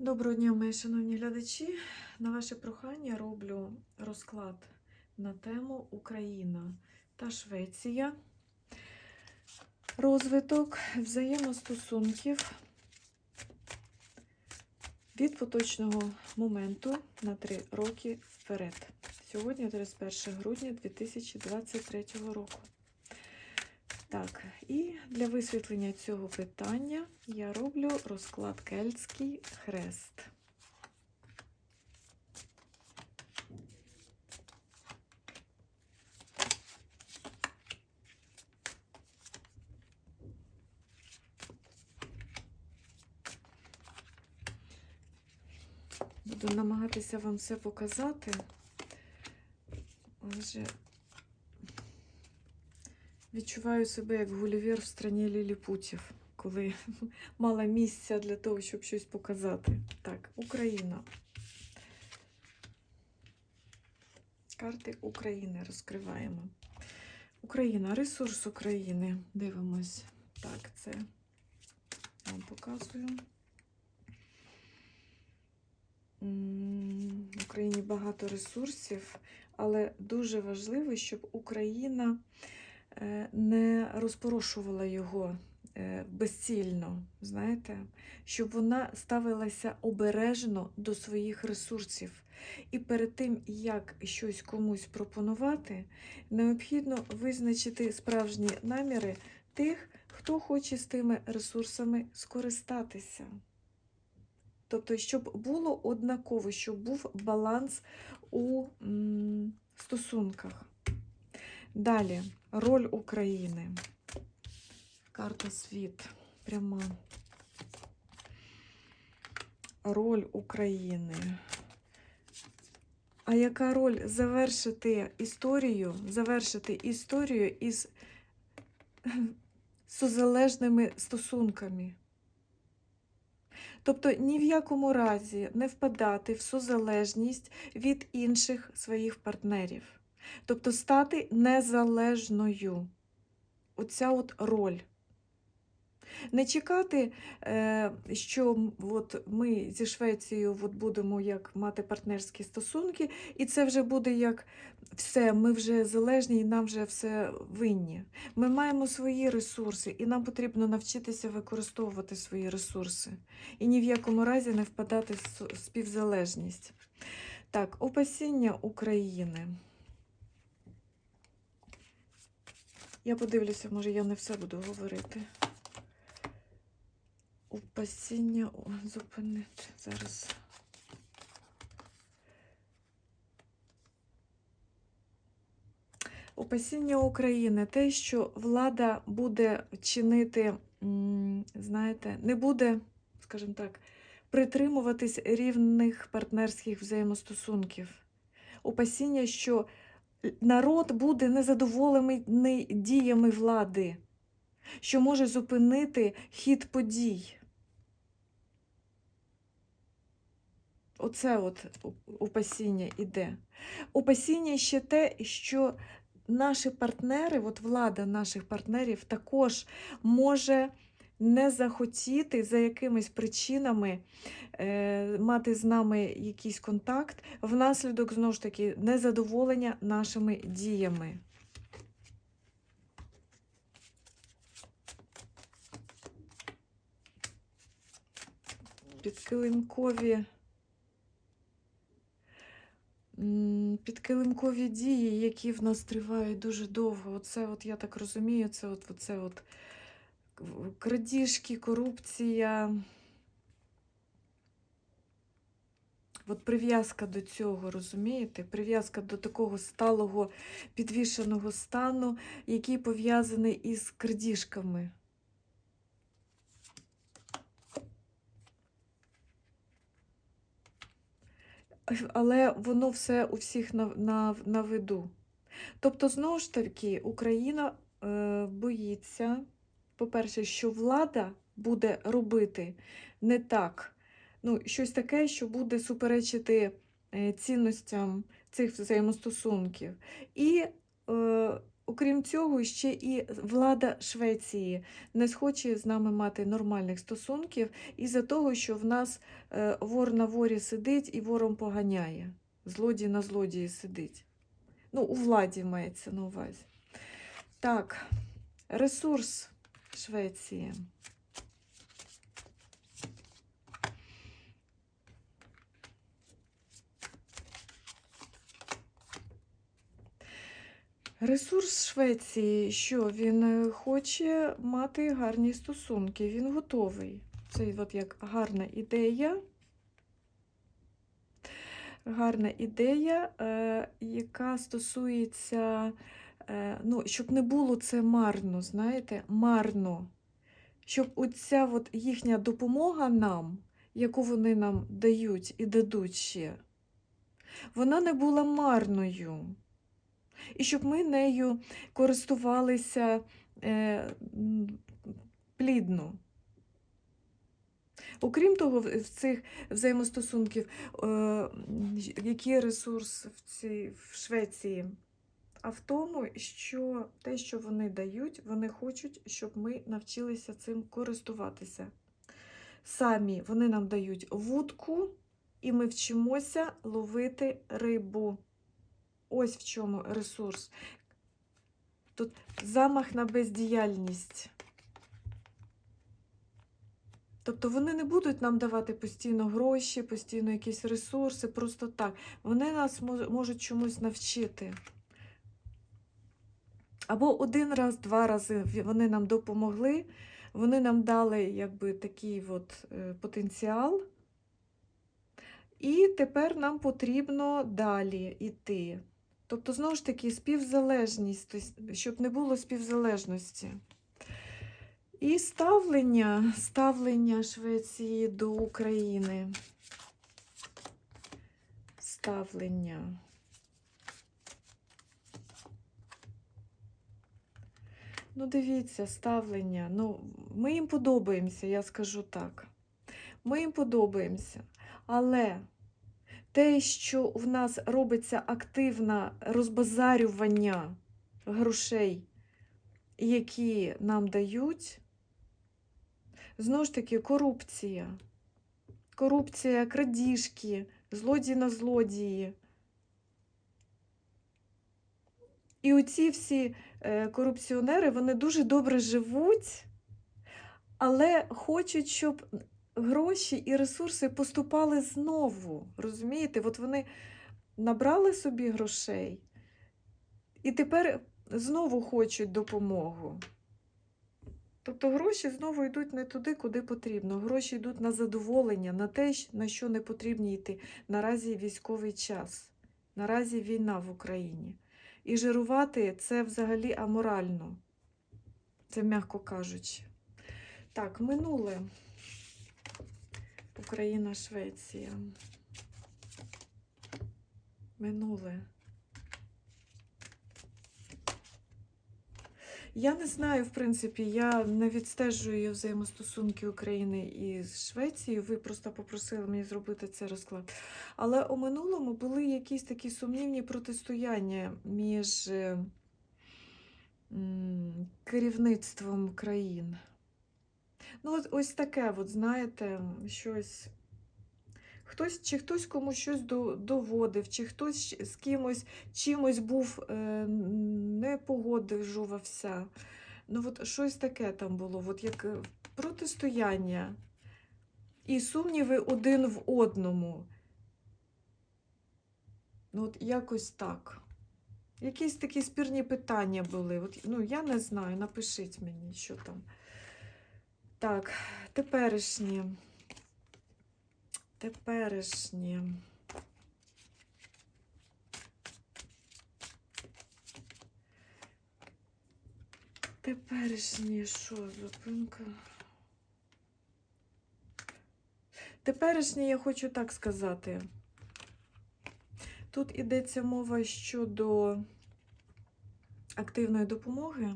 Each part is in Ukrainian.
Доброго дня, мої шановні глядачі. На ваше прохання роблю розклад на тему Україна та Швеція. Розвиток взаємостосунків від поточного моменту на 3 роки вперед. Сьогодні 31 грудня 2023 року. Так, і для висвітлення цього питання я роблю розклад Кельтський хрест. Буду намагатися вам все показати. Отже, Відчуваю себе як Гулівер в страні ліліпутів, коли мала місця для того, щоб щось показати. Так, Україна. Карти України розкриваємо. Україна, ресурс України. Дивимось. Так, це вам показую. В Україні багато ресурсів, але дуже важливо, щоб Україна не розпорошувала його е, безцільно, знаєте, щоб вона ставилася обережно до своїх ресурсів. І перед тим, як щось комусь пропонувати, необхідно визначити справжні наміри тих, хто хоче з тими ресурсами скористатися. Тобто, щоб було однаково, щоб був баланс у стосунках. Далі, роль України. Карта світ. Пряма. Роль України. А яка роль завершити історію, завершити історію із созалежними стосунками? Тобто ні в якому разі не впадати в созалежність від інших своїх партнерів. Тобто стати незалежною. Оця от роль. Не чекати, е, що от ми зі Швецією от будемо як мати партнерські стосунки, і це вже буде як все, ми вже залежні і нам вже все винні. Ми маємо свої ресурси, і нам потрібно навчитися використовувати свої ресурси. І ні в якому разі не впадати в співзалежність. Так, опасіння України. Я подивлюся, може я не все буду говорити. Опасіння О, зупинити зараз. Опасіння України те, що влада буде чинити, знаєте, не буде, скажімо так, притримуватись рівних партнерських взаємостосунків. Опасіння, що народ буде незадоволений діями влади, що може зупинити хід подій. Оце от опасіння іде. Опасіння ще те, що наші партнери, от влада наших партнерів також може не захотіти за якимись причинами е, мати з нами якийсь контакт внаслідок, знову ж таки, незадоволення нашими діями. Підкилимкові. Підкилимкові дії, які в нас тривають дуже довго. Оце, от, я так розумію, це от, оце от крадіжки, корупція. От прив'язка до цього, розумієте? Прив'язка до такого сталого підвішеного стану, який пов'язаний із крадіжками. Але воно все у всіх на, на, на виду. Тобто, знову ж таки, Україна е, боїться, по-перше, що влада буде робити не так, ну, щось таке, що буде суперечити е, цінностям цих взаємостосунків. І е, окрім цього, ще і влада Швеції не схоче з нами мати нормальних стосунків із-за того, що в нас е, вор на ворі сидить і вором поганяє. Злодій на злодії сидить. Ну, у владі мається на увазі. Так, ресурс Швеції. Ресурс Швеції, що він е, хоче мати гарні стосунки, він готовий. Це от як гарна ідея. Гарна ідея, е, яка стосується, ну, щоб не було це марно, знаєте, марно. Щоб оця от їхня допомога нам, яку вони нам дають і дадуть ще, вона не була марною і щоб ми нею користувалися е, плідно. Окрім того, в цих взаємостосунків, е, який ресурс в, цій, в Швеції? А в тому, що те, що вони дають, вони хочуть, щоб ми навчилися цим користуватися. Самі вони нам дають вудку, і ми вчимося ловити рибу. Ось в чому ресурс. Тут замах на бездіяльність. Тобто вони не будуть нам давати постійно гроші, постійно якісь ресурси, просто так. Вони нас можуть чомусь навчити. Або один раз, два рази вони нам допомогли, вони нам дали якби такий от, е, потенціал. І тепер нам потрібно далі йти. Тобто, знову ж таки, співзалежність, щоб не було співзалежності. І ставлення, ставлення Швеції до України. Ставлення. Ну, дивіться, ставлення. Ну, ми їм подобаємося, я скажу так. Ми їм подобаємося. Але те, що в нас робиться активне розбазарювання грошей, які нам дають, знову ж таки, корупція. Корупція, крадіжки, злодії на злодії. І оці всі корупціонери, вони дуже добре живуть, але хочуть, щоб гроші і ресурси поступали знову. Розумієте? От вони набрали собі грошей і тепер знову хочуть допомогу. Тобто гроші знову йдуть не туди, куди потрібно. Гроші йдуть на задоволення, на те, на що не потрібно йти. Наразі військовий час, наразі війна в Україні. І жирувати це взагалі аморально. Це м'яко кажучи. Так, минуле. Україна, Швеція. Минуле. Я не знаю, в принципі, я не відстежую взаємостосунки України і Швеції. Ви просто попросили мені зробити цей розклад. Але у минулому були якісь такі сумнівні протистояння між е, керівництвом країн. Ну, от, ось таке, от, знаєте, щось. Хтось, чи хтось комусь щось до- доводив, чи хтось з кимось чимось був е, не погоджувався. Ну, от щось таке там було, от як е, протистояння і сумніви один в одному. Ну, от якось так. Якісь такі спірні питання були. От, ну, я не знаю, напишіть мені, що там. Так, теперішні. Теперішні. Теперішні що, зупинка? Теперішні я хочу так сказати. Тут йдеться мова щодо активної допомоги.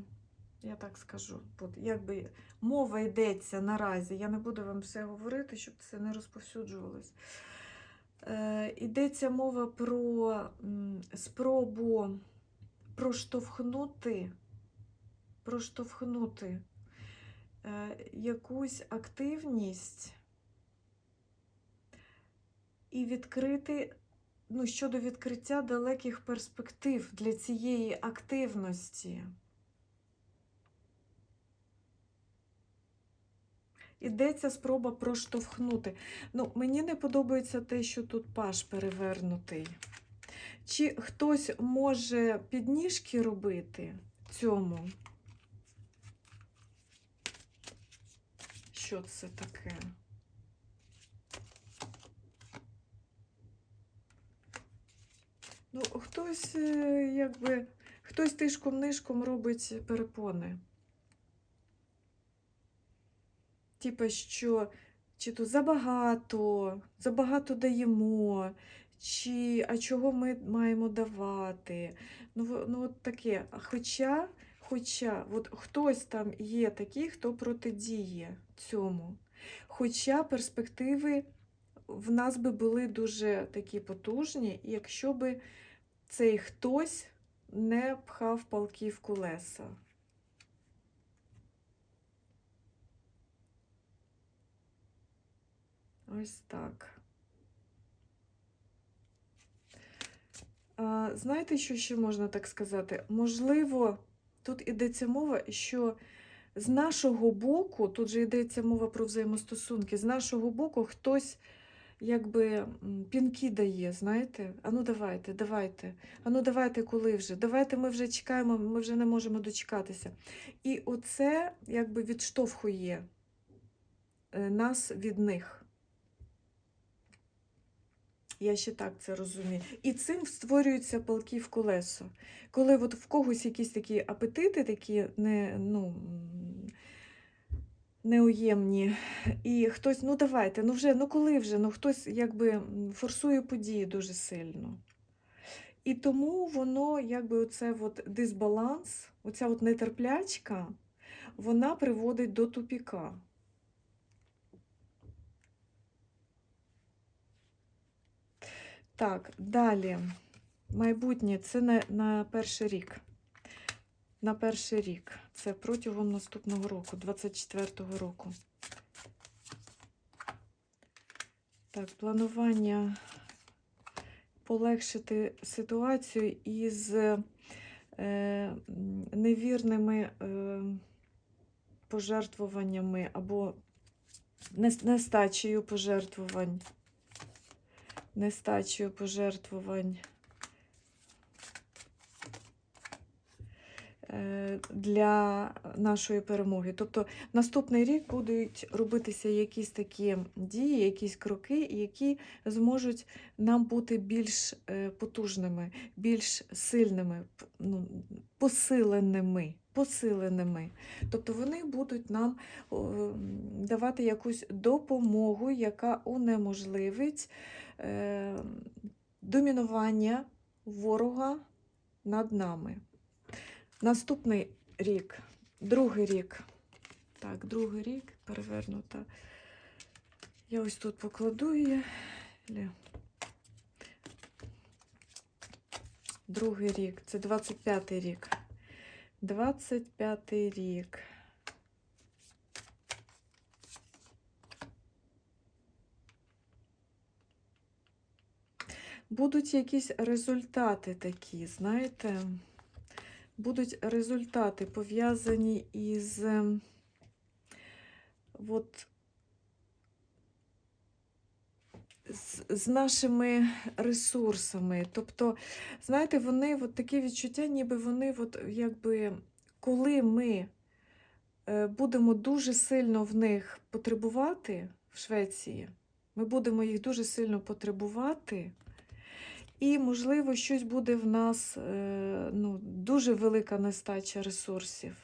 Я так скажу. От, якби мова йдеться наразі, я не буду вам все говорити, щоб це не розповсюджувалось. Е, йдеться мова про спробу проштовхнути, проштовхнути е, якусь активність і відкрити, ну, щодо відкриття далеких перспектив для цієї активності. Ідеться спроба проштовхнути. Ну, мені не подобається те, що тут паш перевернутий. Чи хтось може підніжки робити цьому? Що це таке? Ну, хтось, е, якби, хтось тишком-нишком робить перепони. Типа, що чи то забагато, забагато даємо, чи а чого ми маємо давати. Ну, ну от таке. Хоча, хоча, от хтось там є такий, хто протидіє цьому. Хоча перспективи в нас би були дуже такі потужні, якщо би цей хтось не пхав палки в колеса. Ось так. Знаєте, що ще можна так сказати? Можливо, тут ідеться мова, що з нашого боку, тут же йдеться мова про взаємостосунки, з нашого боку хтось якби пінки дає, знаєте? Ану, давайте, давайте, ану, давайте, коли вже? Давайте ми вже чекаємо, ми вже не можемо дочекатися. І оце якби відштовхує е, нас від них. Я ще так це розумію. І цим створюються палки в колесо. Коли от в когось якісь такі апетити, такі не, ну, неуємні, і хтось, ну давайте, ну вже, ну коли вже, ну хтось якби форсує події дуже сильно. І тому воно, якби оце от дисбаланс, оця от нетерплячка, вона приводить до тупіка. Так, далі. Майбутнє це на, на перший рік. На перший рік. Це протягом наступного року, 24-го року. Так, планування полегшити ситуацію із е, невірними е, пожертвуваннями або нестачею пожертвувань нестачею пожертвувань е, для нашої перемоги. Тобто наступний рік будуть робитися якісь такі дії, якісь кроки, які зможуть нам бути більш е, потужними, більш сильними, ну, посиленими. Посиленими. Тобто вони будуть нам давати якусь допомогу, яка унеможливить домінування ворога над нами. Наступний рік, другий рік. Так, другий рік перевернута. Я ось тут покладу її. Другий рік, це 25-й рік. 25-й рік. Будуть якісь результати такі, знаєте, будуть результати пов'язані із ем, от, з, з нашими ресурсами. Тобто, знаєте, вони от такі відчуття, ніби вони, от, якби, коли ми е, будемо дуже сильно в них потребувати в Швеції, ми будемо їх дуже сильно потребувати. І, можливо, щось буде в нас е, ну, дуже велика нестача ресурсів.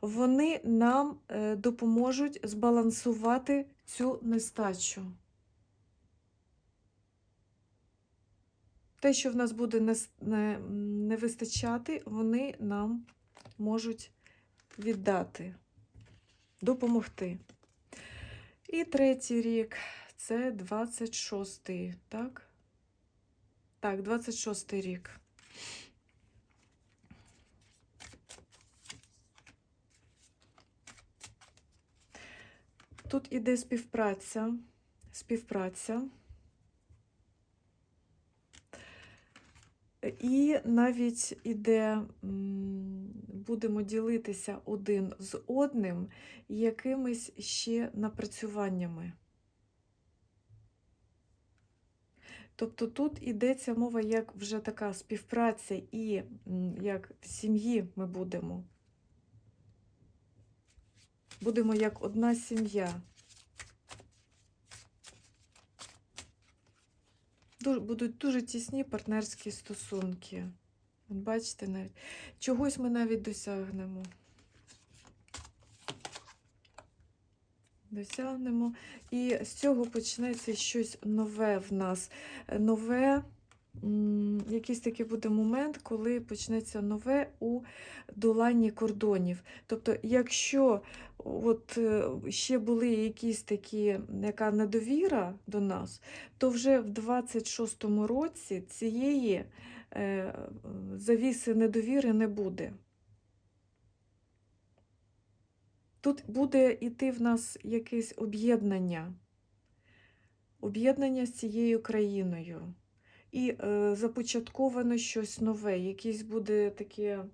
Вони нам е, допоможуть збалансувати цю нестачу. Те, що в нас буде не, не, не вистачати, вони нам можуть віддати, допомогти. І третій рік це 26-й, так? Так, 26 й рік. Тут іде співпраця, співпраця. І навіть іде, будемо ділитися один з одним якимись ще напрацюваннями. Тобто тут йдеться мова як вже така співпраця і як в сім'ї ми будемо. Будемо як одна сім'я. Будуть дуже тісні партнерські стосунки. Бачите, навіть чогось ми навіть досягнемо. Досягнемо. І з цього почнеться щось нове в нас. Нове, якийсь такий буде момент, коли почнеться нове у доланні кордонів. Тобто, якщо от е, ще були якісь такі, яка недовіра до нас, то вже в 26-му році цієї е, завіси недовіри не буде. Тут буде йти в нас якесь об'єднання, об'єднання з цією країною. І е, започатковано щось нове, якесь буде таке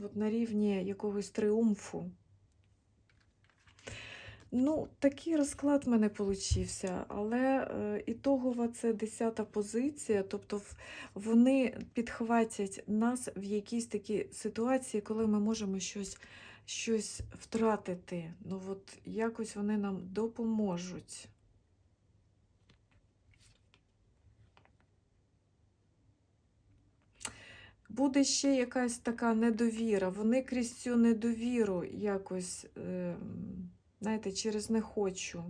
от на рівні якогось триумфу. Ну, такий розклад в мене получився, але е, ітогова це 10 позиція, тобто вони підхватять нас в якійсь такій ситуації, коли ми можемо щось, щось втратити. Ну, от якось вони нам допоможуть. Буде ще якась така недовіра. Вони крізь цю недовіру якось, е, знаєте, через не хочу.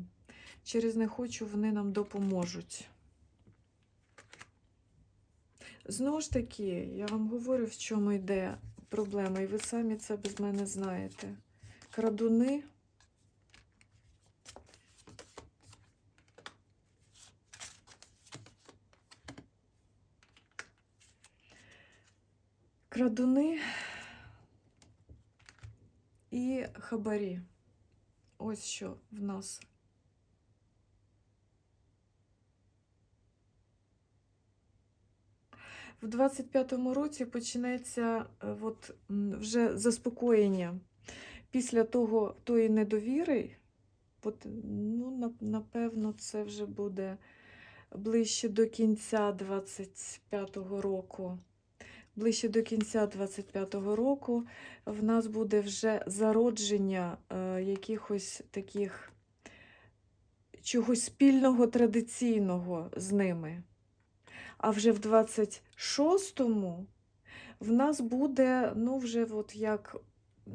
Через не хочу вони нам допоможуть. Знову ж таки, я вам говорю, в чому йде проблема, і ви самі це без мене знаєте. Крадуни. Крадуни і хабарі. Ось що в нас. В 25-му році почнеться е, от, вже заспокоєння після того тої недовіри. От, ну, напевно, це вже буде ближче до кінця 25-го року. Ближче до кінця 25-го року в нас буде вже зародження е, якихось таких чогось спільного традиційного з ними. А вже в 26-му в нас буде, ну, вже от як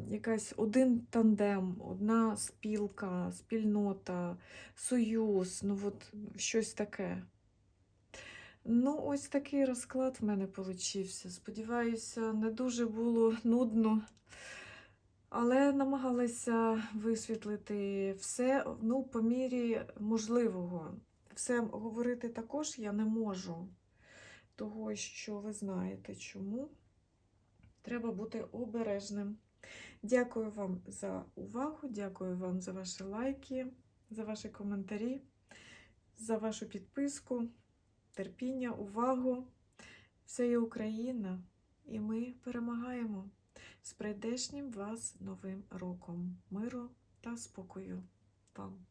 якась один тандем, одна спілка, спільнота, союз, ну от щось таке. Ну, ось такий розклад в мене получився. Сподіваюся, не дуже було нудно, але намагалася висвітлити все ну, по мірі можливого. Все говорити також я не можу, того, що ви знаєте чому. Треба бути обережним. Дякую вам за увагу, дякую вам за ваші лайки, за ваші коментарі, за вашу підписку терпіння, увагу. Все є Україна, і ми перемагаємо з прийдешнім вас новим роком миру та спокою вам.